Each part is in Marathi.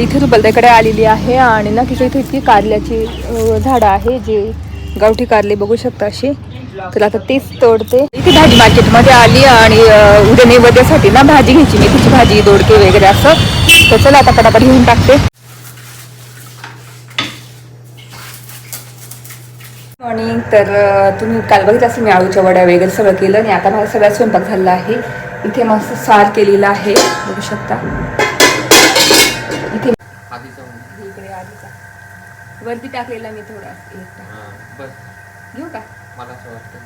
इथे रुबलताईकडे आलेली आहे आणि ना तिथे इथे इतकी कारल्याची झाडं आहे जे गावठी कारले बघू शकता अशी. तर आता तेच तोडते. इथे भाजी मार्केटमध्ये आली आणि उद्या नैवेद्यासाठी ना भाजी घ्यायची मेथीची भाजी दोडके वगैरे असं. तर चला आता पटापट घेऊन टाकते. मॉर्निंग तर तुम्ही काल बघितलं असं मी आळूच्या वड्या वगैरे सगळं केलं आणि आता माझा सगळा स्वयंपाक झालेला आहे. इथे मस्त सार केलेला आहे बघू शकता इथे आधीचा म्हणजे इकडे आधीचा वरती टाकलेला मी थोडा एक हां बस. घेऊ का? मला असं वाटतं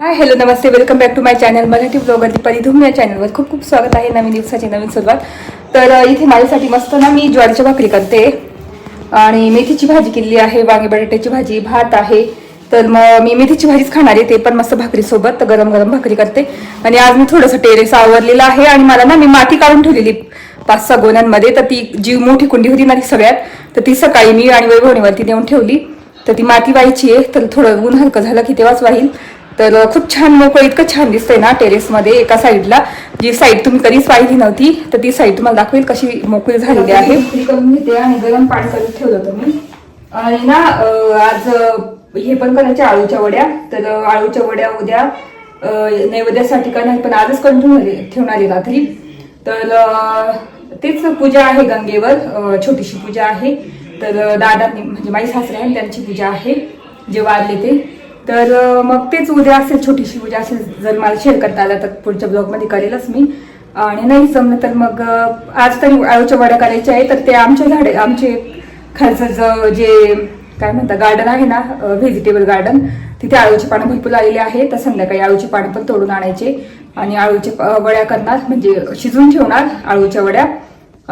hi hello Namaste. Welcome back to my channel Marathi blogger Deepali Dhum या चॅनलवर खूप खूप स्वागत आहे. नवीन दिवसाची नवीन सुरुवात. तर इथे माझ्यासाठी मस्त ना मी ज्वारीची भाकरी करते. आणि मेथीची भाजी केलेली आहे वांगी बटाट्याची भाजी भात आहे. तर मग मी मेथीची भाजीच खाणार आहे ते पण मस्त भाकरीसोबत तर गरम गरम भाकरी करते. आणि आज मी थोडंसं टेरेस आवरलेलं आहे आणि मला ना मी माती काढून ठेवलेली पाच सहा गोण्यांमध्ये. तर ती जी मोठी कुंडी होती ना ती सगळ्यात तर ती सकाळी मी आणि वैभवणीवरती नेऊन ठेवली. तर ती माती व्हायची आहे तर थोडं ऊन हलकं झालं की तेव्हाच वाहील. तर खूप छान मोकळं इतकं छान दिसतंय ना टेरेसमध्ये एका साईडला जी साईड तुम्ही कधीच पाहिली नव्हती तर ती साईड तुम्हाला दाखवेल कशी मोकळी झालेली आहे. आणि गरम पाणी करून ठेवलं होतं मी आणि ना आज हे पण करायच्या आळूच्या वड्या. तर आळूच्या वड्या उद्या नैवेद्यासाठी नैवेद्यासाठी करणार पण आजच करून ठेवणार आहे रात्री. तर तेच पूजा आहे गंगेवर. छोटीशी पूजा आहे. तर दादा म्हणजे माई सासरे आहेत त्यांची पूजा आहे. जे वारले ते. तर मग तेच उद्या असेल छोटीशी पूजा असेल जर मला शेअर करता आलं तर पुढच्या ब्लॉगमध्ये करेलच मी. आणि नाही जमलं तर मग आज तरी आळूच्या वड्या करायच्या आहे तर ते आमच्या झाडे आमचे खालचं ज- जे काय म्हणतात गार्डन आहे ना व्हेजिटेबल गार्डन तिथे आळूची पानं भरपूर आलेली आहे तर संध्याकाळी आळूची पानं पण तोडून आणायचे आणि आळूचे वड्या करणार म्हणजे शिजवून ठेवणार आळूच्या वड्या.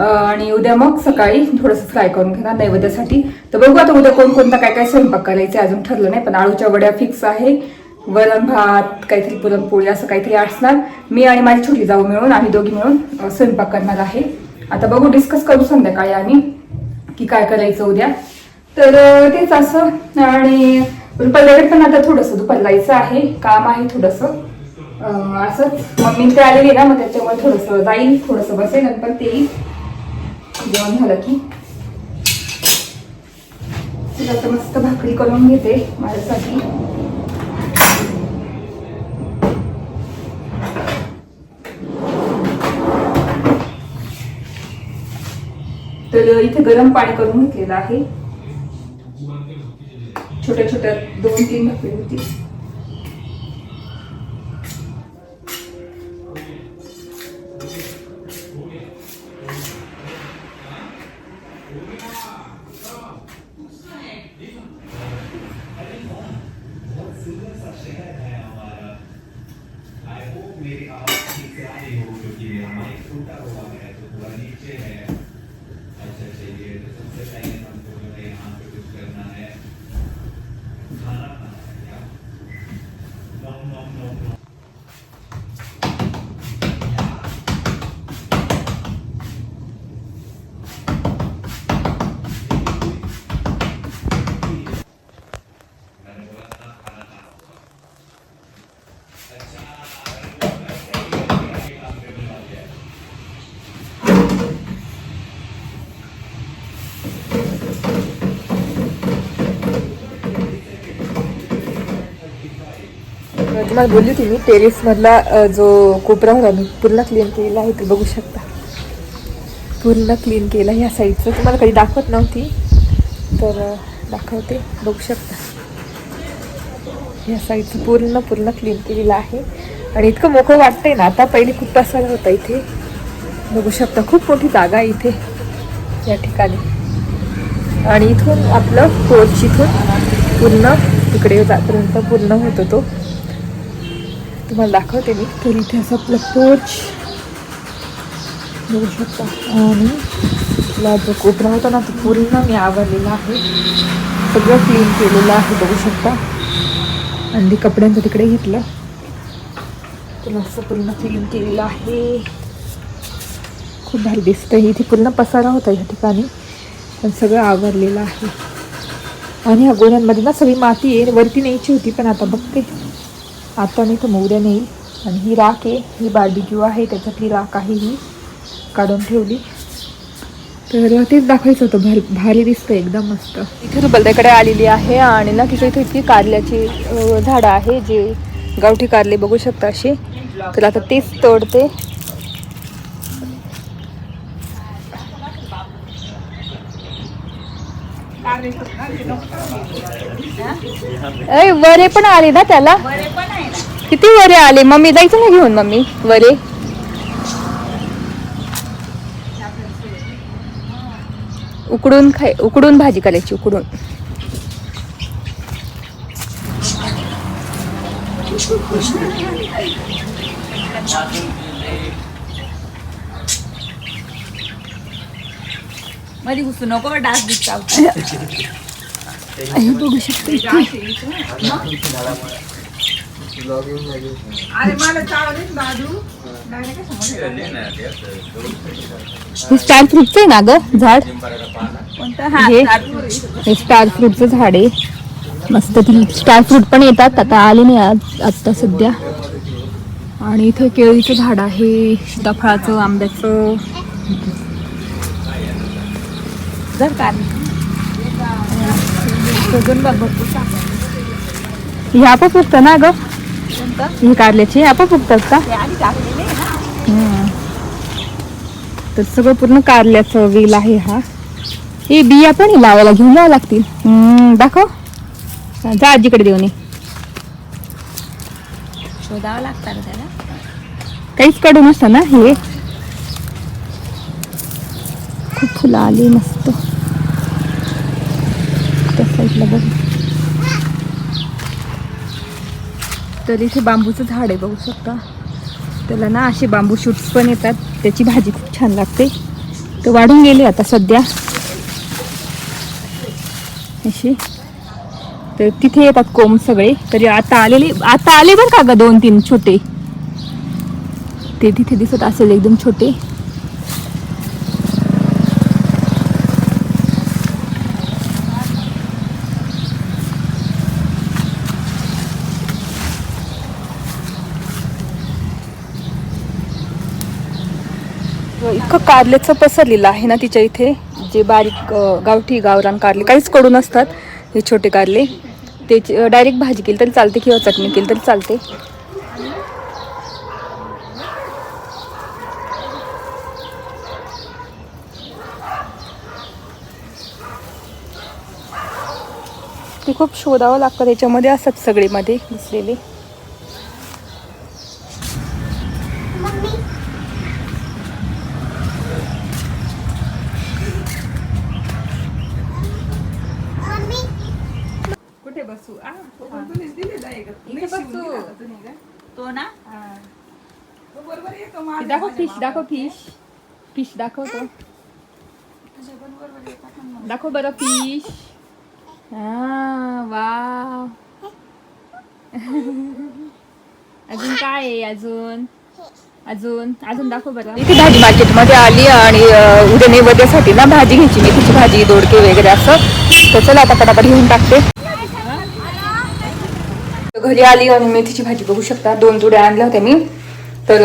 आणि उद्या मग सकाळी थोडंसं फ्राय करून घेणार नैवेद्यासाठी. तर बघू आता उद्या कोणकोणता काय काय स्वयंपाक करायचे अजून ठरलं नाही पण आळूच्या वड्या फिक्स आहे. वरण भात काहीतरी पुरणपोळी असं काहीतरी असणार. मी आणि माझी छोटी जाऊ मिळून आम्ही दोघी मिळून स्वयंपाक करणार आहे. आता बघू डिस्कस करू संध्याकाळी आम्ही की काय करायचं उद्या. तर तेच असं. आणि रुपालीकडे पण आता थोडंसं दुपारलायचं आहे काम आहे थोडंसं. असंच. मम्मी ते आलेली ना मग त्याच्यामुळे थोडंसं जाईल थोडंसं बसेल पण ते जेवण झालं की? तुला तर मस्त भाकरी करून घेते माझ्यासाठी. तर इथे गरम पाणी करून घेतलेलं आहे. छोट्या छोट्या दोन तीन भाकरी होती. तुम्हाला बोलली होती मी टेरेस मधला जो कोपरा होता मी पूर्ण क्लीन केलेला आहे ते बघू शकता. पूर्ण क्लीन केला ह्या साईडचं तुम्हाला कधी दाखवत नव्हती तर दाखवते बघू शकता. ह्या साईडचं पूर्ण पूर्ण क्लीन केलेलं आहे. आणि इतकं मोकळं वाटतंय ना आता पहिले खूप पसारा होता इथे. बघू शकता खूप मोठी जागा आहे इथे या ठिकाणी. आणि इथून आपलं पोर्च इथून पूर्ण तिकडे जातपर्यंत पूर्ण होतो तो. तुम्हाला दाखवते मी. तर इथे असं आपलं पोर्च बघू शकता. आणि आपला जो कोपरा होता ना तो पूर्ण मी आवरलेला आहे. सगळं क्लीन केलेलं आहे बघू शकता. आणि कपड्यांचं तिकडे घेतलं. तुला असं पूर्ण क्लीन केलेलं आहे. खूप भारी दिसतं इथे पूर्ण पसारा होता या ठिकाणी. पण सगळं आवरलेलं आहे. आणि ह्या गोण्यांमध्ये ना सगळी माती आहे वरती न्यायची होती पण आता बघते. आता मी तर मग उद्या नेईल आणि ही राख आहे ही बार्बिक्यू आहे त्याच्यातली राख आहे ही. काढून ठेवली. तर तेच दाखवायचं होतं. भारी भारी दिसतं एकदम मस्त. इथे रुबलताईकडे आलेली आहे आणि ना तिच्या इथे इतकी कारल्याची झाडं आहे जे गावठी कारले बघू शकता असे तर आता तेच तोडते. अय वरे पण आले ना त्याला? किती वरे आले? मम्मी जायचं ना घेऊन मम्मी? वरे? उकडून खाय उकडून भाजी करायची उकडून. मध्ये घुसू नको डास दिसता हे बघू शकते स्टार फ्रूटचं आहे ना ग झाड? हा स्टार फ्रूटचं झाड आहे. मस्त ती स्टार फ्रूट पण येतात. आता आले नाही आज आत्ता सध्या. आणि इथे केळीचं झाड आहे सीताफळाचं आंब्याचं. जर का सजून बघ भरपूर हे आपण फुगतं ना ग हे कारल्याचे आपण फुगतात का. तर सगळं पूर्ण कारल्याचं वेल आहे हा हे बिया पण लावायला घेऊन जावं लागतील हम्म, दाखव जा आजीकडे देऊन शोधावं लागतं त्याला काहीच कडू नसतं ना हे खूप फुलं आली मस्त बघ. तर इथे बांबूचं झाड आहे बघू शकता. त्याला ना असे बांबू शूट्स पण येतात. त्याची भाजी खूप छान लागते. तर वाढून गेले आता सध्या. अशी. तर तिथे येतात कोंब सगळे. तरी आता आलेले आता आले बरं का ग दोन तीन छोटे? ते तिथे दिसत असेल एकदम छोटे. अख्खं कारल्याचं पसरलेलं आहे ना तिच्या इथे? जे बारीक गावठी गावरान कारले काहीच कडू नसतात हे छोटे कारले. ते डायरेक्ट भाजी केली तरी चालते किंवा चटणी केली तरी चालते. ते खूप शोधावं लागतं त्याच्यामध्ये असतात सगळेमध्ये घुसलेले दिसलेले कुठे बसू आ, इथे बसू तो ना ते दाखव फिश दाखव फिश फिश दाखवतो दाखव बरं फिश वा अजून काय आहे अजून? अजून अजून दाखव बरं. इथे भाजी मार्केटमध्ये आली आणि अं, उद्या नैवेद्यासाठी ना भाजी घ्यायची. मेथीची भाजी दोडके वगैरे असं. तर चला आता पटापट घेऊन टाकते. घरी आली आणि मेथीची भाजी बघू शकता. दोन जुड्या आणल्या होत्या मी. तर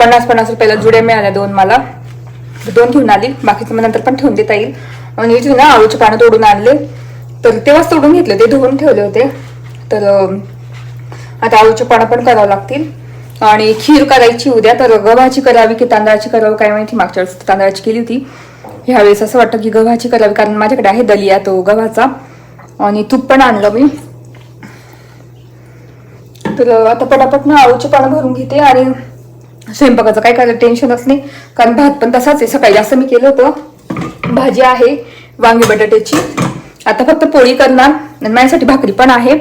पन्नास पन्नास रुपयाला जुड्या मिळाल्या दोन मला. दोन घेऊन आली. बाकीचं मग नंतर पण ठेवून देता येईल. आणि इथे ना आळूचे पानं तोडून आणले तर तेव्हाच तोडून घेतले. ते धुवून ठेवले होते. तर आता आळूचे पानं पण करावं लागतील. आणि खीर करायची उद्या. तर गव्हाची करावी की तांदळाची करावी काय माहिती? मागच्या वेळेस तांदळाची केली होती. ह्यावेळेस असं वाटतं की गव्हाची करावी कारण माझ्याकडे आहे दलिया तो गव्हाचा. आणि तूप पण आणलं मी. तर आता पटापट ना आळूचे पानं भरून घेते. आणि स्वयंपाकाचं काय करायचं टेन्शनच नाही. कारण भात पण तसाच आहे. सकाळी जास्त मी केलं होतं. भाजी आहे वांगी बटाट्याची. आता फक्त पोळी करणार. आणि माझ्यासाठी भाकरी पण आहे.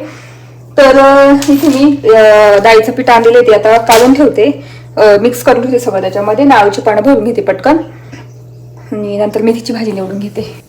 तर इथे मी डाळीचं पीठ आणलेलं ते आता काढून ठेवते. मिक्स करून ठेवते सगळं त्याच्यामध्ये. नाळूची पानं भरून घेते पटकन. आणि नंतर मेथीची भाजी निवडून घेते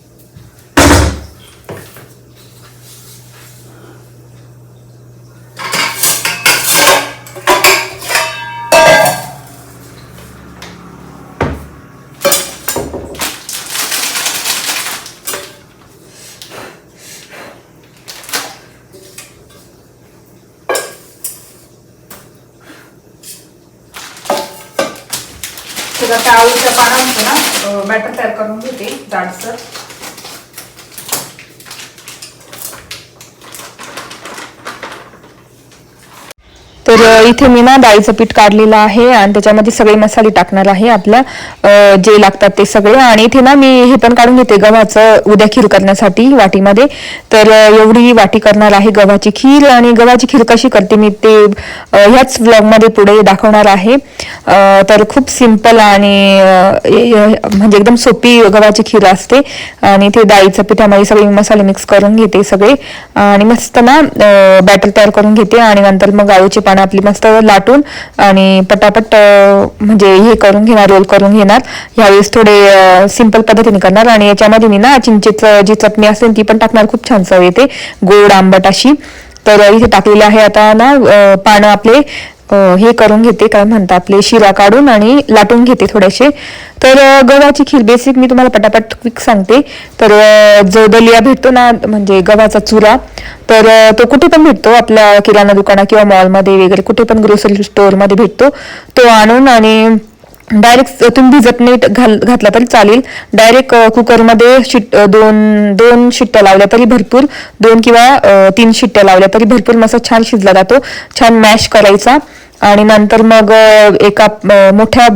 तर आता आळूच्या बॅटर तयार करून घेते जाडसर. तर इथे मी ना डाळीचं पीठ काढलेलं आहे आणि त्याच्यामध्ये सगळे मसाले टाकणार आहे आपल्या जे लागतात ते सगळे. आणि इथे ना मी हे पण काढून घेते गव्हाचं उद्या खीर करण्यासाठी वाटीमध्ये. तर एवढी वाटी करणार आहे गव्हाची खीर आणि गव्हाची खीर कशी करते मी ते ह्याच व्लॉगमध्ये पुढे दाखवणार आहे. तर खूप सिंपल आणि म्हणजे एकदम सोपी गव्हाची खीर असते. आणि ते डाळीचं पिठामध्ये सगळे मसाले मिक्स करून घेते सगळे. आणि मस्त ना बॅटर तयार करून घेते. आणि नंतर मग आळूची पानं आपली मस्त लाटून आणि पटापट म्हणजे हे करून घेणार रोल करून घेणार. ह्यावेळेस थोडे सिंपल पद्धतीने करणार आणि याच्यामध्ये मी ना चिंचेच जी चटणी असेल ती पण टाकणार. खूप छान चव येते. गोड आंबट अशी. तर इथे टाकलेले आहे आता ना पानं आपले. हे करून घेते काय म्हणतात आपले शिरा काढून आणि लाटून घेते थोडेसे. तर गव्हाची खीर बेसिक मी तुम्हाला पटापट क्विक सांगते. तर जो दलिया भेटतो ना म्हणजे गव्हाचा चुरा तर तो कुठे पण भेटतो आपल्या किराणा दुकाना किंवा मॉलमध्ये वगैरे कुठे पण ग्रोसरी स्टोअरमध्ये भेटतो तो आणून आणि डायरेक्ट तुम्ही भिजत नीट घाल घातला तरी चालेल. डायरेक्ट कुकरमध्ये शिट दोन दोन शिट्ट्या लावल्या तरी भरपूर. दोन किंवा तीन शिट्ट्या लावल्या तरी भरपूर. मस्त छान शिजला जातो. छान मॅश करायचा. आणि नंतर मग एका मोठ्या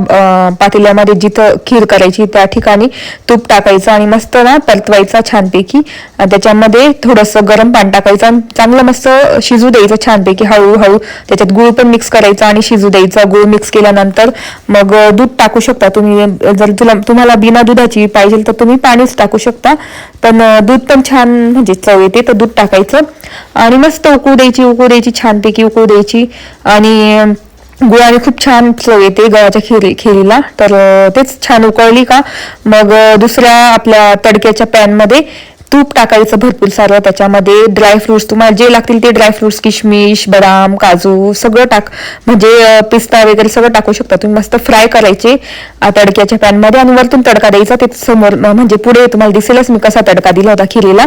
पातेल्यामध्ये जिथं खीर करायची त्या ठिकाणी तूप टाकायचं आणि मस्त ना परतवायचा छानपैकी. आणि त्याच्यामध्ये थोडंसं गरम पाणी टाकायचं आणि चांगलं मस्त शिजू द्यायचं छानपैकी हळूहळू. त्याच्यात गुळ पण मिक्स करायचा आणि शिजू द्यायचा. गुळ मिक्स केल्यानंतर मग दूध टाकू शकता तुम्ही. जर तुला तुम्हाला बिना दुधाची पाहिजे तर तुम्ही पाणीच टाकू शकता. पण दूध पण छान म्हणजे चव येते तर दूध टाकायचं. आणि मस्त उकळू द्यायची उकळू द्यायची छानपैकी उकळू द्यायची. आणि गुळाने खूप छान चव येते गव्हाच्या खिरी खिरीला. तर तेच छान उकळली का मग दुसऱ्या आपल्या तडक्याच्या पॅनमध्ये तूप टाकायचं भरपूर सारं त्याच्यामध्ये ड्रायफ्रुट्स तुम्हाला जे लागतील ते ड्रायफ्रुट्स किशमिश बदाम काजू सगळं टाक म्हणजे पिस्ता वगैरे सगळं टाकू शकता. तुम्ही मस्त फ्राय करायचे तडक्याच्या पॅनमध्ये आणि वरतून तडका द्यायचा ते समोर म्हणजे पुढे तुम्हाला दिसेलच मी कसा तडका दिला होता खिरीला.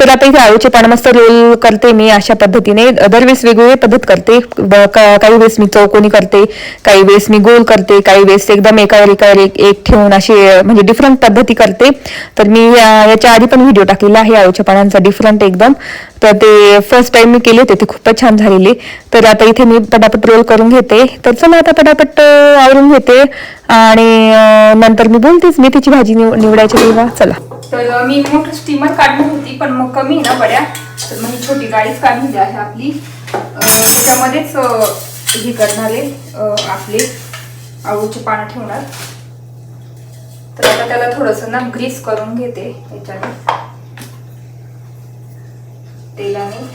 तर आता इथे आळूचे पान मस्त रोल करते मी अशा पद्धतीने. दरवेळेस वेगवेगळी पद्धत करते. ब- का- काही वेळेस मी चौकोनी करते काही वेळेस मी गोल करते काही वेळेस एकदम एकावर एकावर एक एक ठेवून असे म्हणजे डिफरंट पद्धती करते. तर मी या- याच्या आधी पण व्हिडिओ टाकले टाकलेला आहे. आळूच्या पानांचा डिफरंट एकदम. तर ते फर्स्ट टाइम मी केले होते ते खूपच छान झालेले. तर आता इथे मी पटापट रोल करून घेते. तर चला आता पटापट आवरून घेते. आणि नंतर मी बोलतेच मेथीची भाजी निव निवडायची तेव्हा. चला. तर मी मोठं स्टीमर काढली होती पण मग कमी ना बड्या तर मग ही छोटी गाडीच काढली आहे आपली. त्याच्यामध्येच हे करणारे अ, आपले आळूचे पानं ठेवणार. तर आता त्याला थोडंसं ना ग्रीस करून घेते याच्याने. तेलाने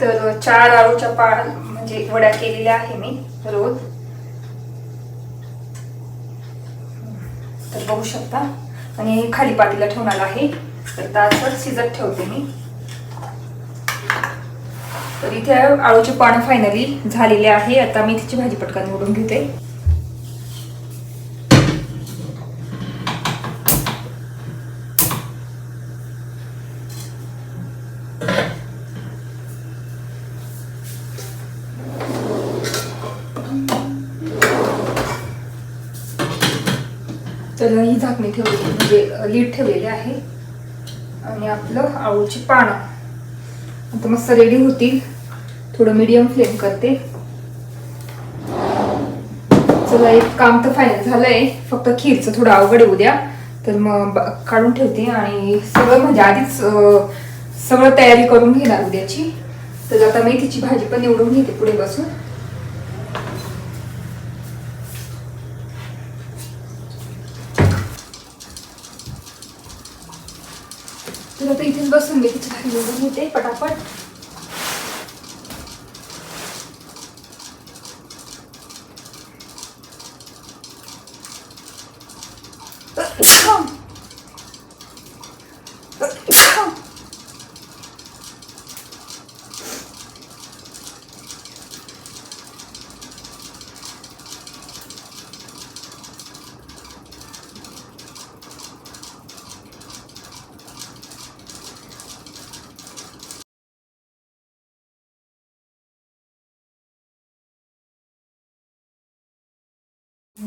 तर चार आळूच्या पाळ म्हणजे वड्या केलेल्या आहे मी रोज. तर बघू शकता. आणि खाली पातीला ठेवणार आहे. तर तासच शिजत ठेवते मी. तर इथे आळूचे पानं फायनली झालेले आहे. आता मी तिची भाजी पटकन निवडून घेते. तर ही झाकणी ठेवली म्हणजे लीड ठेवलेली आहे. आणि आपलं आळूची पानं. आता मस्त रेडी होतील. थोडं मीडियम फ्लेम करते. चला एक काम तर फायनल झालंय. फक्त खीरचं थोडं अवघड आहे उद्या तर मग काढून ठेवते आणि सगळं म्हणजे आधीच सगळं तयारी करून घेणार उद्याची तर आता मेथीची भाजी पण निवडून घेते पुढे बसून. तर आता इथेच बसून मेथीची भाजी निवडून घेते पटापट.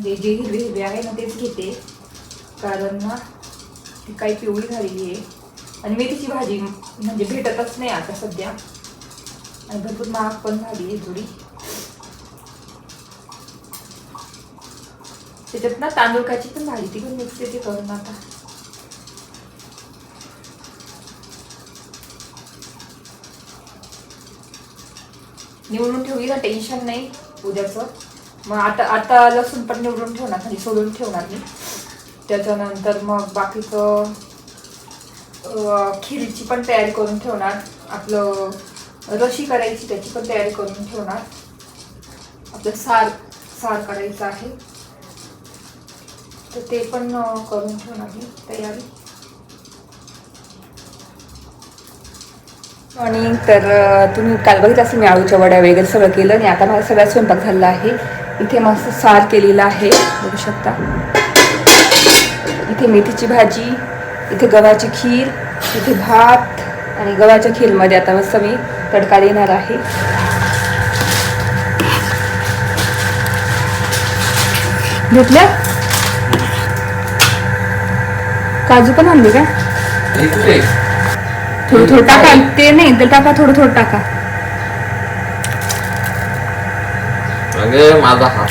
म्हणजे जे जे हिरवे हिरवे आहे ना तेच घेते. कारण ना ती काही पिवळी झालेली आहे. आणि मेथीची भाजी म्हणजे भेटतच नाही आता सध्या. आणि भरपूर महाग पण झाली आहे थोडी. त्याच्यात ना तांदूळकाची पण भाजी ती पण मिक्स येते करून आता. निवडून ठेवली ना टेन्शन नाही उद्याचं. मग आता आता लसूण पण निवडून ठेवणार म्हणजे सोडून ठेवणार मी. त्याच्यानंतर मग बाकीचं खिरीची पण तयारी करून ठेवणार. आपलं रशी करायची त्याची पण तयारी करून ठेवणार. आपलं सार सार करायचं आहे. तर ते पण करून ठेवणार मी तयारी. आणि तर तुम्ही काल बघितलं असेल मी आळूच्या वड्या वगैरे सगळं केलं आणि आता माझा सगळा स्वयंपाक झाला आहे. इथे मस्त सार केलेला आहे बघू शकता. इथे मेथीची भाजी इथे गव्हाची खीर इथे भात आणि गव्हाच्या खीरमध्ये आता मस्त मी तडका देणार आहे. घेतल्या काजू पण आणले का? थोडं थोडं टाका. ते नाही ते टाका थोडं थोडं टाका. अगे माझा हात.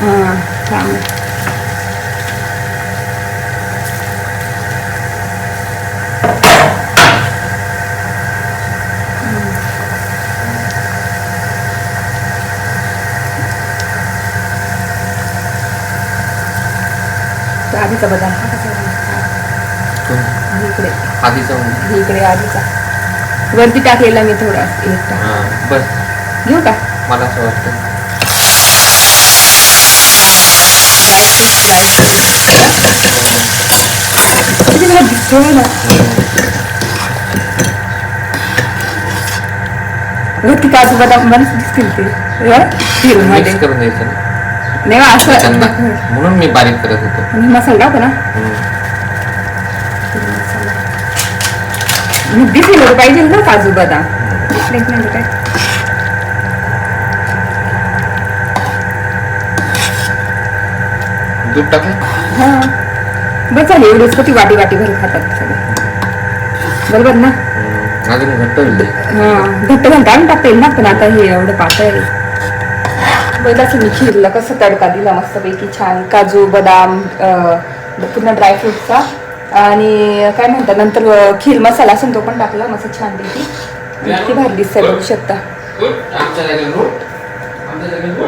हां थांब आधीचा हा कसा इकडे. आधीचा म्हणजे. इकडे आधीचा. वरती टाकलेला मी थोडा एक टाक. हा बस. घेऊ का? मला असं वाटतं. वरती काजू बदाम बरंच दिसतील ते हिरो मध्ये मिक्स करून द्यायचं ना. नाही असं त्यांना. म्हणून मी बारीक करत होतो. आणि मसाला टाकू ना. मग दिसेल पाहिजे ना काजू बदाम. दिसले नाही तर काय दूध टाकलं हा. बस झाले एवढेच किती वाटी वाटी भरून खातात सगळे? बरोबर ना. अजून घट्ट होईल. ते. हा घट्ट घंटा आणून टाकता येईल ना पण आता हे एवढं पातळ आहे. पहिलाच मी खीरला कसं तडका दिला मस्तपैकी छान. काजू बदाम अं, पूर्ण ड्रायफ्रूटचा आणि काय म्हणतात नंतर अं, खीर मसाला असेल तो पण टाकला मस्त छान पैकी. आणि ती भारी दिसते बघू शकता. आमच्या जागेवर उठ.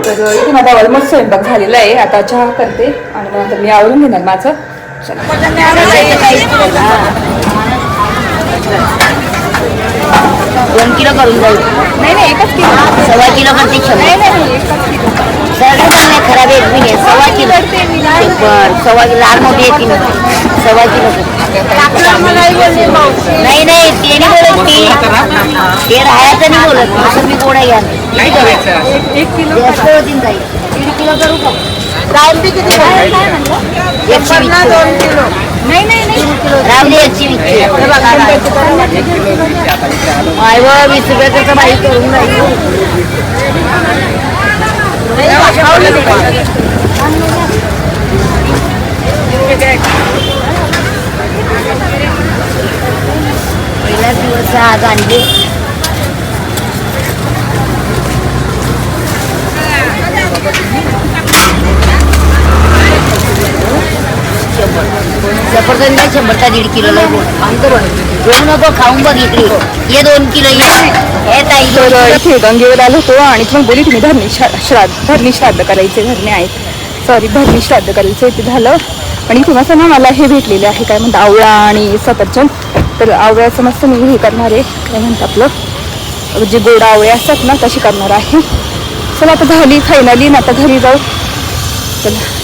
तर इथे माझा ऑलमोस्ट स्वयंपाक झालेला आहे. आता चहा करते आणि मग मी आवरून घेणार माझं. दोन किलो करून जाऊ. नाही नाही एकच किलो. सव्वा किलो करते खराब येत नाही सव्वा किलो. बर सव्वा किलो. लहान मोठी येते ना सव्वा किलो. नाही नाही ते नाही बोलत ती ते राहायचं नाही बोलत. असं मी गोडा घ्या एक किलो जास्त होतील काही दीड किलो करू का? एकशे वीस नाही नाही नाही. रावली एकशे वीस माय व वीस रुपये कसं बाई करून जाईल. पहिला दिवस आज आणले. सफरचंद नाही शंभरचा दीड किलो घेऊ नको खाऊन बघ इकडे. दोन किलो ये. ताई इथे गंगेवर आलो होतो आणि मग बोली तुम्ही धरणी श्रा- श्राद्ध धरणी श्राद्ध करायचे धरणे आहेत. सॉरी भरणी श्राद्ध करायचे ते झालं. आणि इथे मस्त ना मला हे भेटलेले आहे. काय म्हणतात आवळा आणि सफरचंद. तर आवळ्याचं मस्त मी हे करणार आहे. काय म्हणतात आपलं? जे गोड आवळे असतात ना तशी करणार आहे. चला आता झाली फायनली ना आता घरी जाऊ. चला.